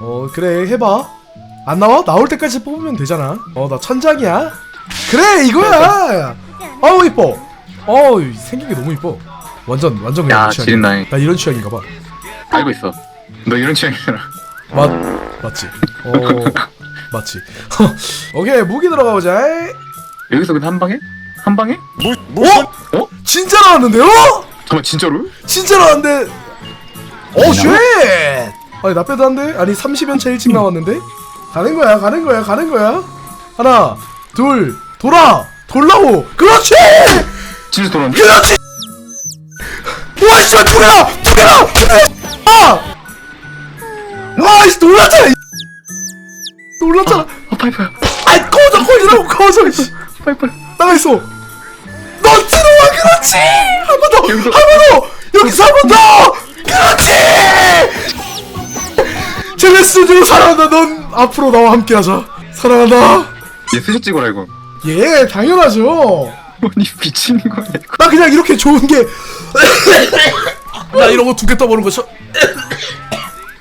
어 그래 해봐 안 나와? 나올 때까지 뽑으면 되잖아 어 나 천장이야 그래 이거야 아우 이뻐 어우 생긴 게 너무 이뻐 완전 완전 그냥 야내 취향이야. 지린다잉 나 이런 취향인가 봐 알고 있어 너 이런 취향이잖아 맞, 맞지 어 맞지 오케이 무기 들어가 보자 여기서 근데 한 방에? 한 방에? 어? 어? 진짜 나왔는데요? 잠깐 진짜로? 진짜 나왔는데 오 쉣! 아니 나 빼도 안돼? 아니 30연차 일찍 나왔는데? 가는 거야 가는 거야 가는 거야. 하나 둘 돌아! 돌라고! 그렇지! 진짜 돌아왔네? 그렇지! 와 씨발 두 개다 두 개다 아! 아이씨 놀랐잖아 이 놀랐잖아. 어 파이프야 아이 꺼져 꺼지라고 꺼져 씨. 파이프야 나가 있어. 너 들어와 그렇지! 한 번더한 여기서- 번 더! 여기서 한번 젤레스도 사랑한다 넌 앞으로 나와 함께하자. 사랑한다 얘 스샷 찍어라 이거? 예 당연하죠. 아니 미치는 거야 이거. 나 그냥 이렇게 좋은 게 나 이런 거 두 개 떠보는 거 저...